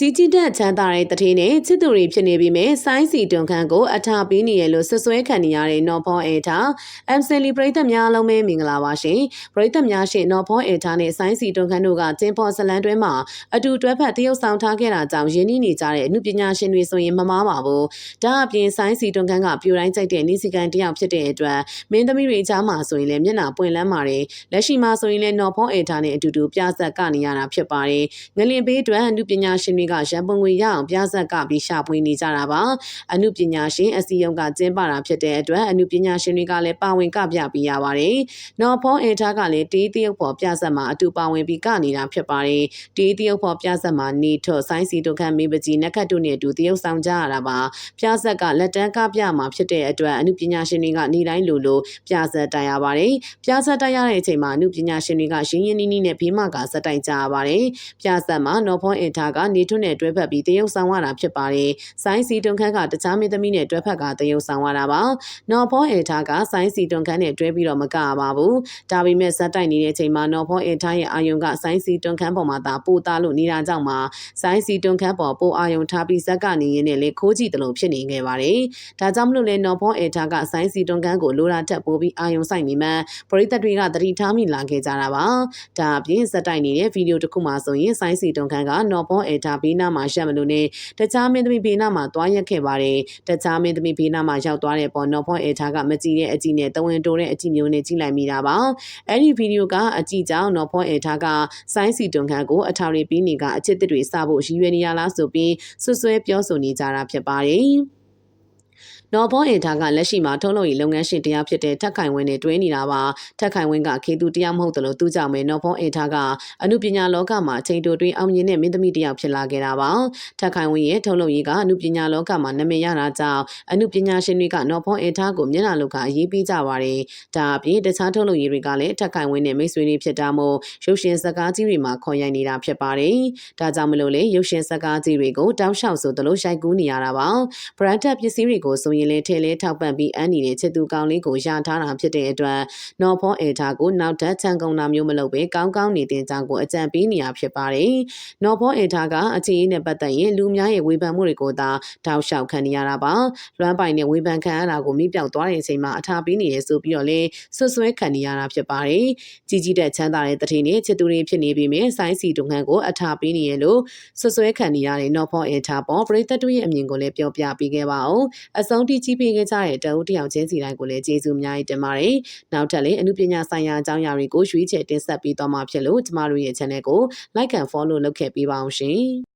ကြီးကြီးတက်ချမ်းသာတဲ့တထင်းနဲ့ချစ်သူတွေဖြစ်နေပြီးမြဲဆိုင်းစီတွန်ခန့်ကိုအထာပေးနေရလို့ဆွဆွဲခံနေရတဲ့နော်ဖောအေထာအမ်ဆယ်လီပရိသတ်များအားလုံးပဲမင်္ဂလာပါရှင်ပရိသတ်များရှင်နော်ဖောအေထာနဲ့ဆိုင်းစီတွန်ခန့်တို့ကကျင်းဖော်ဇလန်တွဲမှာအတူတွဲဖက်တရုပ်ဆောင်ထားခဲ့တာကြောင့်ယင်းနှီးနေကြတဲ့အမှုပညာရှင်တွေဆိုရင်မမားပါဘူးဒါအပြင်ဆိုင်းစီတွန်ခန့်ကပြိုတိုင်းကြိုက်တဲ့နေစီကန်တယောက်ဖြစ်တဲ့အတွက်မင်းသမီးတွေကြားမှာဆိုရင်လည်းမျက်နှာပွင့်လန်းပါတယ်လက်ရှိမှာဆိုရင်လည်းနော်ဖောအေထာနဲ့အတူတူပြဆက်ကနေရတာဖြစ်ပါတယ်ငလင်ပေးအတွက်အမှုပညာရှင်တွေကရန်ပုံငွေရအောင်ပြဆက်ကပြီးရှာဖွေနေကြတာပါအမှုပညာရှင်အစည်းအရုံးကကျင်းပတာဖြစ်တဲ့အတွက်အမှုပညာရှင်တွေကလည်းပါဝင်ကပြပေးရပါတယ်နော်ဖောအင်ထားကလည်းတေးတရုပ်ဖော်ပြဆက်မှာအတူပါဝင်ပြီးကနေတာဖြစ်ပါတယ်တေးတရုပ်ဖော်ပြဆက်မှာနေထော့ဆိုင်းစီတို့ခန့်မေးပကြီးနက်ခတ်တို့နဲ့အတူတရုပ်ဆောင်ကြရတာပါပြဆက်ကလက်တန်းကပြမှာဖြစ်တဲ့အတွက်အမှုပညာရှင်တွေကနေတိုင်းလိုလိုပြဆက်တိုင်ရပါတယ်ပြဆက်တိုင်ရတဲ့အချိန်မှာအမှုပညာရှင်တွေကရင်းရင်းနှီးနှီးနဲ့ဖေးမကစက်တိုင်ကြရပါတယ်ပြဆက်မှာနော်ဖောအင်ထားကနေထွန်းနဲ့တွဲဖက်ပြီးတရုပ်ဆောင်ရတာဖြစ်ပါတယ်။ဆိုင်းစီတွန်ခန့်ကတခြားမင်းသမီးနဲ့တွဲဖက်ကတရုပ်ဆောင်ရတာပါ။နော်ဖောအေထားကဆိုင်းစီတွန်ခန့်နဲ့တွဲပြီးတော့မကပါဘူး။ဒါပေမဲ့ဇက်တိုက်နေတဲ့ချိန်မှာနော်ဖောအေထားရဲ့အာယုံကဆိုင်းစီတွန်ခန့်ပေါ်မှာသာပိုသားလို့နေတာကြောင့်မှဆိုင်းစီတွန်ခန့်ပေါ်ပိုအာယုံထားပြီးဇက်ကနေရင်းနဲ့လေခိုးကြည့်တယ်လို့ဖြစ်နေခဲ့ပါတယ်။ဒါကြောင့်မလို့လေနော်ဖောအေထားကဆိုင်းစီတွန်ခန့်ကိုလိုရာထက်ပိုပြီးအာယုံဆိုင်နေမှပရိသတ်တွေကတတိထားမိလာခဲ့ကြတာပါ။ဒါအပြင်ဇက်တိုက်နေတဲ့ဗီဒီယိုတစ်ခုမှဆိုရင်ဆိုင်းစီတွန်ခန့်ကနော်ဖောအေထားဘေးနားမှာရှက်မလို့နဲ့တခြားမင်းသမီးဘေးနားမှာသွားရက်ခဲ့ပါတယ်တခြားမင်းသမီးဘေးနားမှာရောက်သွားတဲ့ပေါ်နော်ဖောအေထားကမကြည့်တဲ့အကြည့်နဲ့တဝင်းတိုးတဲ့အကြည့်မျိုးနဲ့ကြည့်လိုက်မိတာပါအဲ့ဒီဗီဒီယိုကအကြည့်ကြောင့်နော်ဖောအေထားကဆိုင်းစီတွန်ခန့်ကိုအထာရီပြီးနေကအချစ်တစ်တွေစဖို့ရည်ရွယ်နေရလားဆိုပြီးဆွဆွဲပြောဆိုနေကြတာဖြစ်ပါတယ် နော်ဘောအင်တာကလက်ရှိမှာထုတ်လုပ်ရေးလုပ်ငန်းရှင်တရားဖြစ်တဲ့ထက်ခိုင်ဝင်းနဲ့တွဲနေတာပါထက်ခိုင်ဝင်းကခေသူတရားမဟုတ်တယ်လို့သူကြောင့်ပဲနော်ဘောအင်တာကအမှုပညာလောကမှာအချိန်တိုတွင်းအောင်မြင်တဲ့မင်းသမီးတစ်ယောက်ဖြစ်လာခဲ့တာပါထက်ခိုင်ဝင်းရဲ့ထုတ်လုပ်ရေးကအမှုပညာလောကမှာနာမည်ရတာကြောင့်အမှုပညာရှင်တွေကနော်ဘောအင်တာကိုမျက်နှာလောကအရေးပေးကြပါတယ်ဒါအပြင်တခြားထုတ်လုပ်ရေးတွေကလည်းထက်ခိုင်ဝင်းနဲ့မိတ်ဆွေတွေဖြစ်တာမို့ရုပ်ရှင်စကားကြီးတွေမှာခေါ်ရိုက်နေတာဖြစ်ပါတယ်ဒါကြောင့်မလို့လေရုပ်ရှင်စကားကြီးတွေကိုတောက်လျှောက်ဆိုသလိုရိုက်ကူးနေရတာပါဘရန်တက်ပစ္စည်းတွေကိုဆိုရင်လည်းထဲလဲထောက်ပံ့ပြီးအန်နေတဲ့ချစ်သူကောင်းလေးကိုရထားတာဖြစ်တဲ့အတွက်နော်ဖောအေထားကိုနောက်ထပ်ချန်ကုန်တာမျိုးမလုပ်ပဲကောင်းကောင်းနေတဲ့အကြောင်းကိုအကြံပေးနေရဖြစ်ပါတယ်။နော်ဖောအေထားကအချင်းကြီးနဲ့ပတ်သက်ရင်လူများရဲ့ဝေဖန်မှုတွေကိုသာတောက်လျှောက်ခံနေရတာပါ။လွမ်းပိုင်နဲ့ဝေဖန်ခံရတာကိုမိပြောက်သွားတဲ့အချိန်မှာအထာပေးနေရဆိုပြီးတော့လေဆွဆွဲခံနေရတာဖြစ်ပါတယ်။ကြီးကြီးတဲ့ချမ်းသာတဲ့တထင်းနဲ့ချစ်သူတွေဖြစ်နေပြီးမြဲဆိုင်းစီတုံခန့်ကိုအထာပေးနေရလို့ဆွဆွဲခံနေရတဲ့နော်ဖောအေထားပေါ်ပရိသတ်တို့ရဲ့အမြင်ကိုလည်းပြောပြပေးခဲ့ပါအောင်။အဆုံးထိကြည့်ပေးခဲ့ကြတဲ့တအုပ်တယောက်ချင်းစီတိုင်းကိုလည်းကျေးဇူးအများကြီးတင်ပါတယ်။နောက်ထပ်လည်းအမှုပညာဆိုင်ရာအကြောင်းအရာတွေကိုရွေးချယ်တင်ဆက်ပေးသွားမှာဖြစ်လို့ကျမတို့ရဲ့ channel ကို like and follow လုပ်ခဲ့ပေးပါအောင်ရှင်။